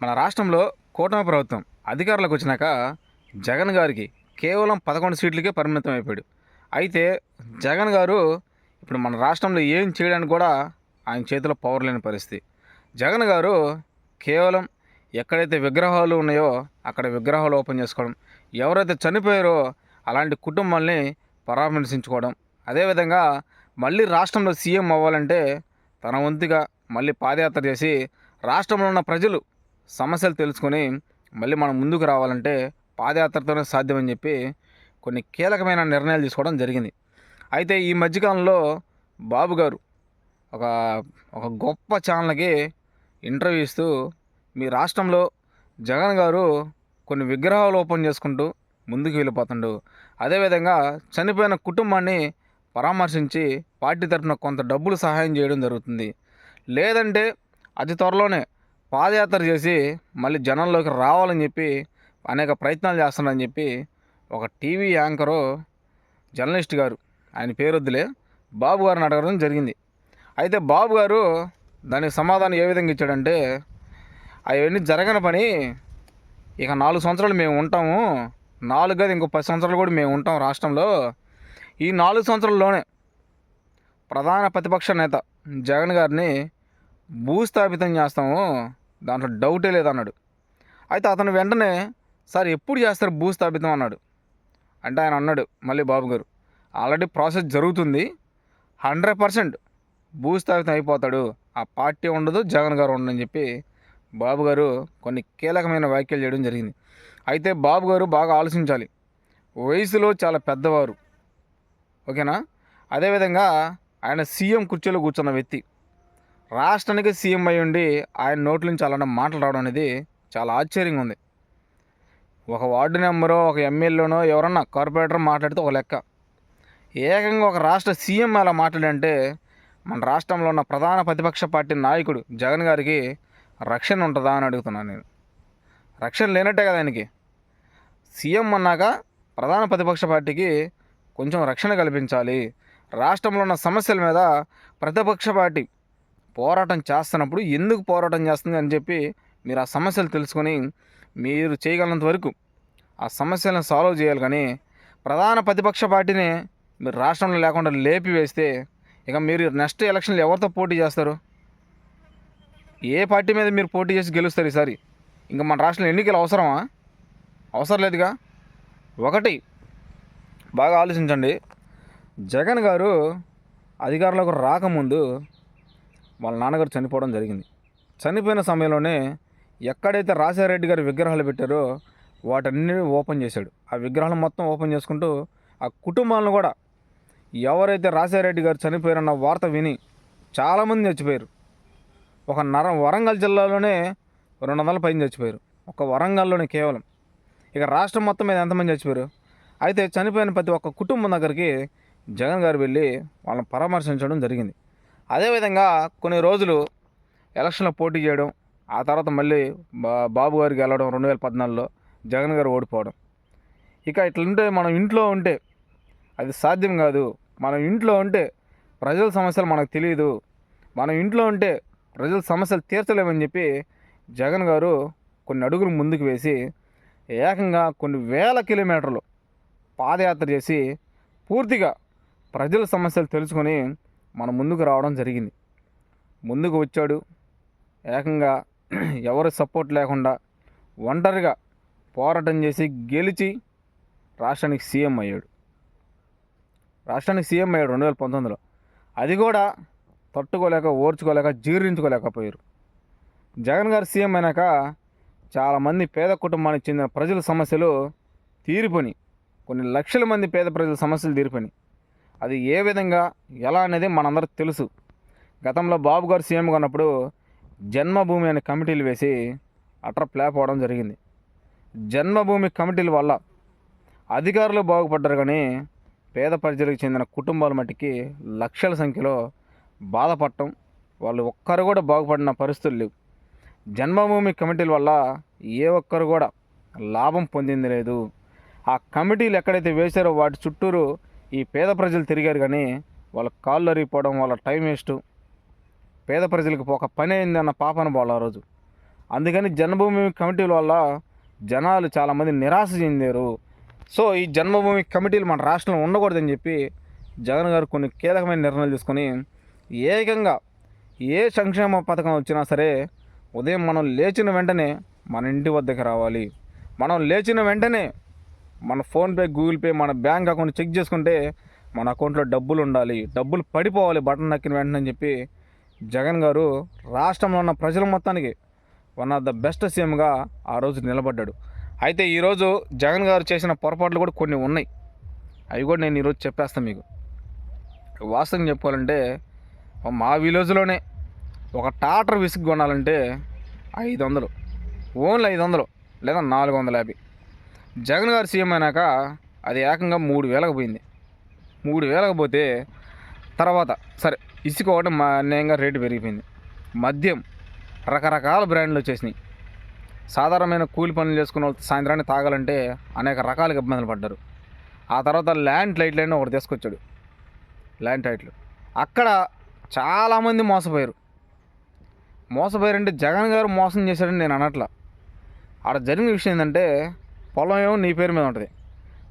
మన రాష్ట్రంలో కూటమి ప్రభుత్వం అధికారులకు వచ్చినాక జగన్ గారికి కేవలం పదకొండు సీట్లకే పరిమితం అయిపోయాడు. అయితే జగన్ గారు ఇప్పుడు మన రాష్ట్రంలో ఏం చేయడానికి కూడా ఆయన చేతిలో పవర్ లేని పరిస్థితి. జగన్ గారు కేవలం ఎక్కడైతే విగ్రహాలు ఉన్నాయో అక్కడ విగ్రహాలు ఓపెన్ చేసుకోవడం ఎవరైతే చనిపోయారో అలాంటి కుటుంబాల్ని పరామర్శించుకోవడం అదేవిధంగా మళ్ళీ రాష్ట్రంలో సీఎం అవ్వాలంటే తన వంతుగా మళ్ళీ పాదయాత్ర చేసి రాష్ట్రంలో ఉన్న ప్రజలు సమస్యలు తెలుసుకొని మళ్ళీ మనం ముందుకు రావాలంటే పాదయాత్రతోనే సాధ్యమని చెప్పి కొన్ని కీలకమైన నిర్ణయాలు తీసుకోవడం జరిగింది. అయితే ఈ మధ్యకాలంలో బాబు గారు ఒక ఒక గొప్ప ఛానల్కి ఇంటర్వ్యూ ఇస్తూ మీ రాష్ట్రంలో జగన్ గారు కొన్ని విగ్రహాలు ఓపెన్ చేసుకుంటూ ముందుకు వెళ్ళిపోతుండు. అదేవిధంగా చనిపోయిన కుటుంబాన్ని పరామర్శించి పార్టీ తరఫున కొంత డబ్బులు సహాయం చేయడం జరుగుతుంది. లేదంటే అతి త్వరలోనే పాదయాత్ర చేసి మళ్ళీ జనంలోకి రావాలని చెప్పి అనేక ప్రయత్నాలు చేస్తున్నారని చెప్పి ఒక టీవీ యాంకరు జర్నలిస్ట్ గారు ఆయన పేరు వద్దులే బాబు గారిని అడగడం జరిగింది. అయితే బాబు గారు దానికి సమాధానం ఏ విధంగా ఇచ్చాడంటే అవన్నీ జరగని పని ఇక నాలుగు సంవత్సరాలు మేము ఉంటాము నాలుగు కాదు ఇంకో పది సంవత్సరాలు కూడా మేము ఉంటాం రాష్ట్రంలో. ఈ నాలుగు సంవత్సరాల్లోనే ప్రధాన ప్రతిపక్ష నేత జగన్ గారిని భూస్థాపితం చేస్తాము దాంట్లో డౌటే లేదన్నాడు. అయితే అతను వెంటనే సార్ ఎప్పుడు చేస్తారు భూస్థాపితం? అన్నాడు. అంటే ఆయన అన్నాడు మళ్ళీ బాబు గారు ఆల్రెడీ ప్రాసెస్ జరుగుతుంది. హండ్రెడ్ పర్సెంట్ భూస్థాపితం అయిపోతాడు. ఆ పార్టీ ఉండదు జగన్ గారు ఉండదని చెప్పి బాబు గారు కొన్ని కీలకమైన వ్యాఖ్యలు చేయడం జరిగింది. అయితే బాబు గారు బాగా ఆలోచించాలి. వయసులో చాలా పెద్దవారు. ఓకేనా? అదేవిధంగా ఆయన సీఎం కుర్చీలో కూర్చున్న వ్యక్తి. రాష్ట్రానికి సీఎం అయి ఉండి ఆయన నోట్ల నుంచి అలాంటి మాటలు రావడం అనేది చాలా ఆశ్చర్యంగా ఉంది. ఒక వార్డు నెంబరో ఒక ఎమ్మెల్యేనో ఎవరన్నా కార్పొరేటర్ మాట్లాడితే ఒక లెక్క. ఏకంగా ఒక రాష్ట్ర సీఎం అలా మాట్లాడంటే మన రాష్ట్రంలో ఉన్న ప్రధాన ప్రతిపక్ష పార్టీ నాయకుడు జగన్ గారికి రక్షణ ఉంటుందా అని అడుగుతున్నాను నేను. రక్షణ లేనట్టే కదా ఆయనకి. సీఎం అన్నాక ప్రధాన ప్రతిపక్ష పార్టీకి కొంచెం రక్షణ కల్పించాలి. రాష్ట్రంలో ఉన్న సమస్యల మీద ప్రతిపక్ష పార్టీ పోరాటం చేస్తున్నప్పుడు ఎందుకు పోరాటం చేస్తుంది అని చెప్పి మీరు ఆ సమస్యలు తెలుసుకొని మీరు చేయగలిగినంత వరకు ఆ సమస్యలను సాల్వ్ చేయాలి. కానీ ప్రధాన ప్రతిపక్ష పార్టీని మీరు రాష్ట్రంలో లేకుండా లేపి వేస్తే ఇక మీరు నెక్స్ట్ ఎలక్షన్లు ఎవరితో పోటీ చేస్తారు? ఏ పార్టీ మీద మీరు పోటీ చేసి గెలుస్తారు ఈసారి? ఇంకా మన రాష్ట్రంలో ఎన్నికలు అవసరమా? అవసరం లేదుగా? ఒకటి బాగా ఆలోచించండి. జగన్ గారు అధికారంలోకి రాకముందు వాళ్ళ నాన్నగారు చనిపోవడం జరిగింది. చనిపోయిన సమయంలోనే ఎక్కడైతే రాజారెడ్డి గారి విగ్రహాలు పెట్టారో వాటన్ని ఓపెన్ చేశాడు. ఆ విగ్రహాలు మొత్తం ఓపెన్ చేసుకుంటూ ఆ కుటుంబాలను కూడా ఎవరైతే రాజారెడ్డి గారు చనిపోయారన్న వార్త విని చాలామంది చచ్చిపోయారు. ఒక నర వరంగల్ జిల్లాలోనే రెండు వందల పైన చచ్చిపోయారు. ఒక వరంగల్లోనే కేవలం. ఇక రాష్ట్రం మొత్తం మీద ఎంతమంది చచ్చిపోయారు? అయితే చనిపోయిన ప్రతి ఒక్క కుటుంబం దగ్గరికి జగన్ గారు వెళ్ళి వాళ్ళని పరామర్శించడం జరిగింది. అదేవిధంగా కొన్ని రోజులు ఎలక్షన్లో పోటీ చేయడం ఆ తర్వాత మళ్ళీ బా బాబు గారికి వెళ్ళడం రెండు వేల పద్నాలుగులో జగన్ గారు ఓడిపోవడం. ఇక ఇట్లుంటే మనం ఇంట్లో ఉంటే అది సాధ్యం కాదు. మనం ఇంట్లో ఉంటే ప్రజల సమస్యలు మనకు తెలియదు మనం ఇంట్లో ఉంటే ప్రజల సమస్యలు తీర్చలేమని చెప్పి జగన్ గారు కొన్ని అడుగులు ముందుకు వేసి ఏకంగా కొన్ని వేల కిలోమీటర్లు పాదయాత్ర చేసి పూర్తిగా ప్రజల సమస్యలు తెలుసుకొని మన ముందుకు రావడం జరిగింది. ముందుకు వచ్చాడు. ఏకంగా ఎవరి సపోర్ట్ లేకుండా ఒంటరిగా పోరాటం చేసి గెలిచి రాష్ట్రానికి సీఎం అయ్యాడు. రాష్ట్రానికి సీఎం అయ్యాడు రెండు వేల పంతొమ్మిదిలో. అది కూడా తట్టుకోలేక ఓర్చుకోలేక జీర్ణించుకోలేకపోయారు. జగన్ గారు సీఎం అయినాక చాలామంది పేద కుటుంబానికి చెందిన ప్రజల సమస్యలు తీరిపోని కొన్ని లక్షల మంది పేద ప్రజల సమస్యలు తీరిపోయినాయి. అది ఏ విధంగా ఎలా అనేది మనందరికి తెలుసు. గతంలో బాబు గారు సీఎం కొన్నప్పుడు జన్మభూమి అనే కమిటీలు వేసి అట్ర ప్లాప్ అవడం జరిగింది. జన్మభూమి కమిటీల వల్ల అధికారులు బాగుపడ్డారు కానీ పేద ప్రజలకు చెందిన కుటుంబాల మట్టికి లక్షల సంఖ్యలో బాధపడటం వాళ్ళు ఒక్కరు కూడా బాగుపడిన పరిస్థితులు లేవు. జన్మభూమి కమిటీల వల్ల ఏ ఒక్కరు కూడా లాభం పొందింది లేదు. ఆ కమిటీలు ఎక్కడైతే వేశారో వాటి చుట్టూరు ఈ పేద ప్రజలు తిరిగారు కానీ వాళ్ళ కాళ్ళు అరిగిపోవడం వాళ్ళ టైం వేస్ట్. పేద ప్రజలకు ఒక పని అయింది అన్న పాపన పోవాలి ఆ రోజు. అందుకని జన్మభూమి కమిటీల వల్ల జనాలు చాలామంది నిరాశ చెందారు. సో ఈ జన్మభూమి కమిటీలు మన రాష్ట్రంలో ఉండకూడదని చెప్పి జగన్ గారు కొన్ని కీలకమైన నిర్ణయాలు తీసుకొని ఏకంగా ఏ సంక్షేమ పథకం వచ్చినా సరే ఉదయం మనం లేచిన వెంటనే మన ఇంటి వద్దకు రావాలి. మనం లేచిన వెంటనే మన ఫోన్పే గూగుల్ పే మన బ్యాంక్ అకౌంట్ చెక్ చేసుకుంటే మన అకౌంట్లో డబ్బులు ఉండాలి. డబ్బులు పడిపోవాలి బటన్ నక్కిన వెంటనే అని చెప్పి జగన్ గారు రాష్ట్రంలో ఉన్న ప్రజల మొత్తానికి వన్ ఆఫ్ ద బెస్ట్ సీఎంగా ఆ రోజు నిలబడ్డాడు. అయితే ఈరోజు జగన్ గారు చేసిన పొరపాట్లు కూడా కొన్ని ఉన్నాయి. అవి కూడా నేను ఈరోజు చెప్పేస్తాను మీకు. వాస్తవం చెప్పుకోవాలంటే మా విలేజ్లోనే ఒక టాటర్ విసుగు కొనాలంటే ఐదు వందలు ఓన్లీ ఐదు వందలు లేదా నాలుగు వందల యాభై. జగన్ గారు సీఎం అయినాక అది ఏకంగా మూడు వేలకు పోయింది. మూడు వేలకు పోతే తర్వాత సరే ఇసుక ఒకటి మా అన్యాయంగా రేటు పెరిగిపోయింది. మద్యం రకరకాల బ్రాండ్లు వచ్చేసినాయి. సాధారణమైన కూలి పనులు చేసుకున్న వాళ్ళు సాయంత్రాన్ని తాగాలంటే అనేక రకాలుగా ఇబ్బందులు పడ్డారు. ఆ తర్వాత ల్యాండ్ లైట్లు అయినా ఒకటి తీసుకొచ్చాడు. ల్యాండ్ లైట్లు అక్కడ చాలామంది మోసపోయారు. మోసపోయారంటే జగన్ గారు మోసం చేశాడని నేను అనట్లా. ఆడ జరిగిన విషయం ఏంటంటే పొలం ఏమో నీ పేరు మీద ఉంటుంది.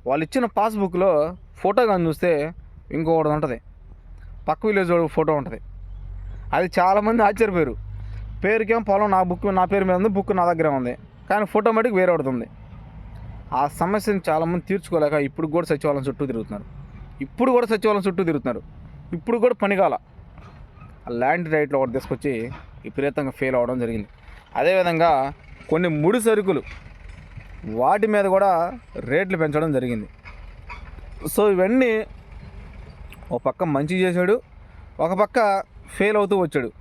వాళ్ళు ఇచ్చిన పాస్బుక్లో ఫోటో కానీ చూస్తే ఇంకొకటి ఉంటుంది. పక్క విలేజ్ వాడు ఫోటో ఉంటుంది. అది చాలామంది ఆశ్చర్యపోయారు. పేరుకేమో పొలం నా బుక్ నా పేరు మీద ఉంది బుక్ నా దగ్గర ఉంది. కానీ ఫోటో మటుకు వేరే ఒకటి ఉంది. ఆ సమస్యను చాలామంది తీర్చుకోలేక ఇప్పుడు కూడా సచివాలయం చుట్టూ తిరుగుతున్నారు. ఇప్పుడు కూడా సచివాలయం చుట్టూ తిరుగుతున్నారు. ఇప్పుడు కూడా పని కాల. ఆ ల్యాండ్ రైట్లో ఒకటి తీసుకొచ్చి విపరీతంగా ఫెయిల్ అవ్వడం జరిగింది. అదేవిధంగా కొన్ని ముడి సరుకులు వాటి మీద కూడా రేట్లు పెంచడం జరిగింది. సో ఇవన్నీ ఒక పక్క మంచి చేశాడు ఒక పక్క ఫెయిల్ అవుతూ వచ్చాడు.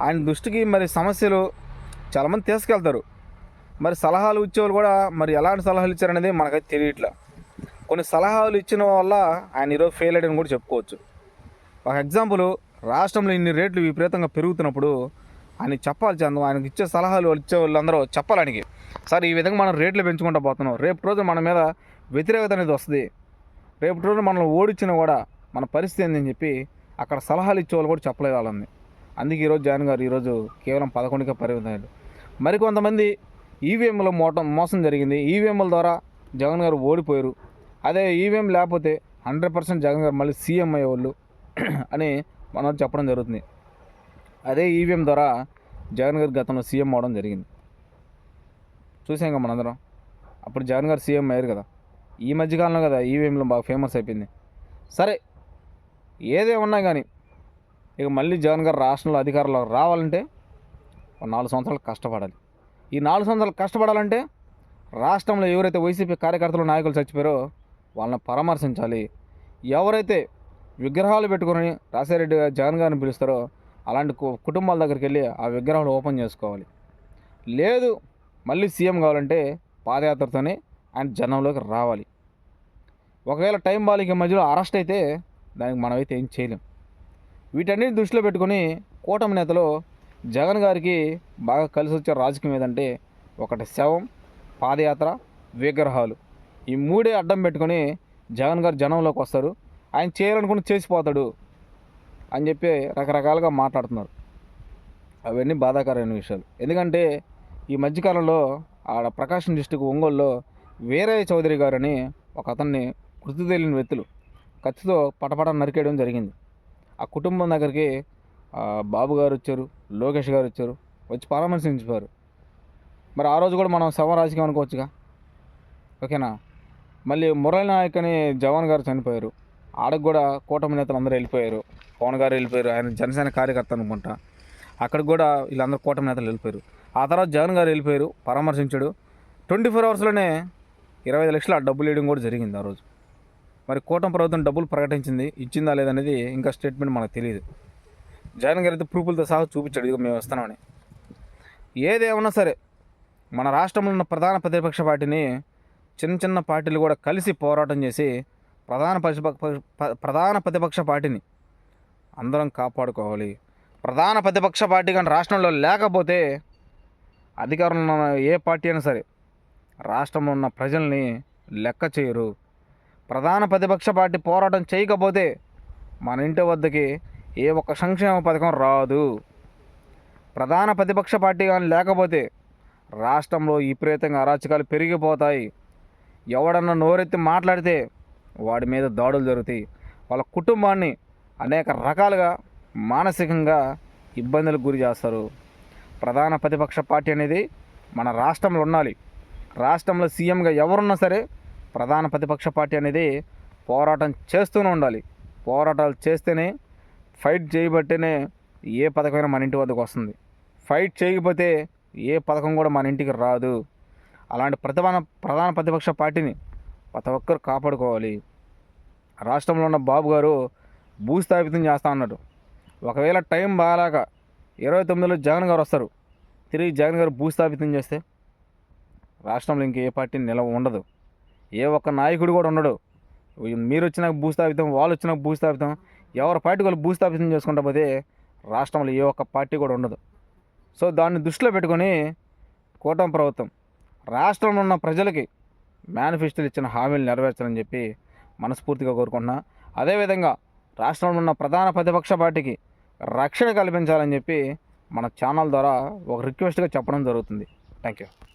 ఆయన దృష్టికి మరి సమస్యలు చాలామంది తీసుకెళ్తారు. మరి సలహాలు ఇచ్చేవాళ్ళు కూడా మరి ఎలాంటి సలహాలు ఇచ్చారనేది మనకైతే తెలియట్లా. కొన్ని సలహాలు ఇచ్చిన వల్ల ఆయన ఈరోజు ఫెయిల్ అయ్యాడని కూడా చెప్పుకోవచ్చు. ఒక ఎగ్జాంపుల్ రాష్ట్రంలో ఇన్ని రేట్లు విపరీతంగా పెరుగుతున్నప్పుడు ఆయన చెప్పాలి చందు ఆయనకి ఇచ్చే సలహాలు వాళ్ళు ఇచ్చే వాళ్ళందరూ చెప్పాలి ఆయనకి సార్ ఈ విధంగా మనం రేట్లు పెంచుకుంటూ పోతున్నాం. రేపు రోజు మన మీద వ్యతిరేకత అనేది వస్తుంది. రేపు రోజు మనల్ని ఓడించినా కూడా మన పరిస్థితి ఏందని చెప్పి అక్కడ సలహాలు ఇచ్చే వాళ్ళు కూడా చెప్పలేదు వాళ్ళని. అందుకే ఈరోజు జగన్ గారు ఈరోజు కేవలం పదకొండుకే పరిమితమయ్యాడు మరికొంతమంది ఈవీఎంలో మోటం మోసం జరిగింది. ఈవీఎంల ద్వారా జగన్ గారు ఓడిపోయారు. అదే ఈవీఎం లేకపోతే హండ్రెడ్ పర్సెంట్ జగన్ గారు మళ్ళీ సీఎం అయ్యేవాళ్ళు అని మనం చెప్పడం జరుగుతుంది. అదే ఈవీఎం ద్వారా జగన్ గారు గతంలో సీఎం అవడం జరిగింది. చూసాం కదా మనందరం. అప్పుడు జగన్ గారు సీఎం అయ్యారు కదా. ఈ మధ్యకాలంలో కదా ఈవీఎంలో బాగా ఫేమస్ అయిపోయింది. సరే ఏదేమన్నా కానీ ఇక మళ్ళీ జగన్ గారు రాష్ట్రంలో అధికారంలో రావాలంటే ఒక నాలుగు సంవత్సరాలు కష్టపడాలి. ఈ నాలుగు సంవత్సరాలు కష్టపడాలంటే రాష్ట్రంలో ఎవరైతే వైసీపీ కార్యకర్తలు నాయకులు చచ్చిపోయారో వాళ్ళని పరామర్శించాలి. ఎవరైతే విగ్రహాలు పెట్టుకొని రాజారెడ్డి గారు జగన్ గారిని పిలుస్తారో అలాంటి కు- కుటుంబాల దగ్గరికి వెళ్ళి ఆ విగ్రహాలు ఓపెన్ చేసుకోవాలి. లేదు మళ్ళీ సీఎం కావాలంటే పాదయాత్రతోనే ఆయన జనంలోకి రావాలి. ఒకవేళ టైం బాలిక మధ్యలో అరెస్ట్ అయితే దానికి మనమైతే ఏం చేయలేం. వీటన్నిటి దృష్టిలో పెట్టుకొని కూటమి నేతలు జగన్ గారికి బాగా కలిసి వచ్చే రాజకీయం ఏదంటే ఒకటి శవం పాదయాత్ర విగ్రహాలు. ఈ మూడే అడ్డం పెట్టుకొని జగన్ గారు జనంలోకి వస్తారు. ఆయన చేయాలనుకుని చేసిపోతాడు. అని చెప్పి రకరకాలుగా మాట్లాడుతున్నారు. అవన్నీ బాధాకరమైన విషయాలు. ఎందుకంటే ఈ మధ్యకాలంలో ఆడ ప్రకాశం డిస్టిక్ ఒంగోలులో వీరయ్య చౌదరి గారని ఒక అతన్ని గుర్తు తెలియని వ్యక్తులు కత్తితో పటపట నరికేయడం జరిగింది. ఆ కుటుంబం దగ్గరికి బాబు గారు వచ్చారు లోకేష్ గారు వచ్చారు వచ్చి పరామర్శించారు. మరి ఆ రోజు కూడా మనం శవ రాజకీయం అనుకోవచ్చుగా? ఓకేనా? మళ్ళీ మురళి నాయక్ అని జవాన్ గారు చనిపోయారు. ఆడకు కూడా కూటమి నేతలు అందరూ వెళ్ళిపోయారు. పవన్ గారు వెళ్ళిపోయారు. ఆయన జనసేన కార్యకర్త అనుకుంటా. అక్కడికి కూడా వీళ్ళందరూ కూటమి నేతలు వెళ్ళిపోయారు. ఆ తర్వాత జగన్ గారు వెళ్ళిపోయారు పరామర్శించాడు. ట్వంటీ ఫోర్ అవర్స్లోనే ఇరవై ఐదు లక్షల డబ్బులు వేయడం కూడా జరిగింది ఆ రోజు. మరి కూటమి ప్రభుత్వం డబ్బులు ప్రకటించింది ఇచ్చిందా లేదనేది ఇంకా స్టేట్మెంట్ మనకు తెలియదు. జగన్ గారి అయితే ప్రూఫ్లతో సహా చూపించాడు ఇదిగో మేము వస్తున్నామని ఏదేమన్నా సరే మన రాష్ట్రంలో ఉన్న ప్రధాన ప్రతిపక్ష పార్టీని చిన్న చిన్న పార్టీలు కూడా కలిసి పోరాటం చేసి ప్రధాన ప్రధాన ప్రతిపక్ష పార్టీని అందరం కాపాడుకోవాలి. ప్రధాన ప్రతిపక్ష పార్టీ కానీ రాష్ట్రంలో లేకపోతే అధికారంలో ఉన్న ఏ పార్టీ అయినా సరే రాష్ట్రంలో ఉన్న ప్రజల్ని లెక్క చేయరు. ప్రధాన ప్రతిపక్ష పార్టీ పోరాటం చేయకపోతే మన ఇంటి వద్దకి ఏ ఒక్క సంక్షేమ పథకం రాదు. ప్రధాన ప్రతిపక్ష పార్టీ కానీ లేకపోతే రాష్ట్రంలో విపరీతంగా అరాచకాలు పెరిగిపోతాయి. ఎవడన్నా నోరెత్తి మాట్లాడితే వాడి మీద దాడులు జరుగుతాయి. వాళ్ళ కుటుంబాన్ని అనేక రకాలుగా మానసికంగా ఇబ్బందులకు గురి చేస్తారు. ప్రధాన ప్రతిపక్ష పార్టీ అనేది మన రాష్ట్రంలో ఉండాలి. రాష్ట్రంలో సీఎంగా ఎవరున్నా సరే ప్రధాన ప్రతిపక్ష పార్టీ అనేది పోరాటం చేస్తూనే ఉండాలి. పోరాటాలు చేస్తేనే ఫైట్ చేయబట్టేనే ఏ పథకమైనా మన ఇంటి వద్దకు వస్తుంది. ఫైట్ చేయకపోతే ఏ పథకం కూడా మన ఇంటికి రాదు. అలాంటి ప్రతిభాన ప్రధాన ప్రతిపక్ష పార్టీని ప్రతి ఒక్కరు కాపాడుకోవాలి. రాష్ట్రంలో ఉన్న బాబు గారు భూస్థాపితం చేస్తా అన్నాడు ఒకవేళ టైం బాగాలేక ఇరవై తొమ్మిదిలో జగన్ గారు వస్తారు. తిరిగి జగన్ గారు భూస్థాపితం చేస్తే రాష్ట్రంలో ఇంకే పార్టీ నిలవ ఉండదు. ఏ ఒక్క నాయకుడు కూడా ఉండడు. మీరు వచ్చినాక భూస్థాపితం వాళ్ళు వచ్చినాక భూస్థాపితం ఎవరి పార్టీ వాళ్ళు భూస్థాపితం చేసుకుంటా పోతే రాష్ట్రంలో ఏ ఒక్క పార్టీ కూడా ఉండదు. సో దాన్ని దృష్టిలో పెట్టుకొని కూటమి ప్రభుత్వం రాష్ట్రంలో ఉన్న ప్రజలకి మేనిఫెస్టోలు ఇచ్చిన హామీలు నెరవేర్చాలని చెప్పి మనస్ఫూర్తిగా కోరుకుంటున్నా. అదేవిధంగా రాష్ట్రంలో ఉన్న ప్రధాన ప్రతిపక్ష పార్టీకి రక్షణ కల్పించాలని చెప్పి మన ఛానల్ ద్వారా ఒక రిక్వెస్ట్గా చెప్పడం జరుగుతుంది. Thank you.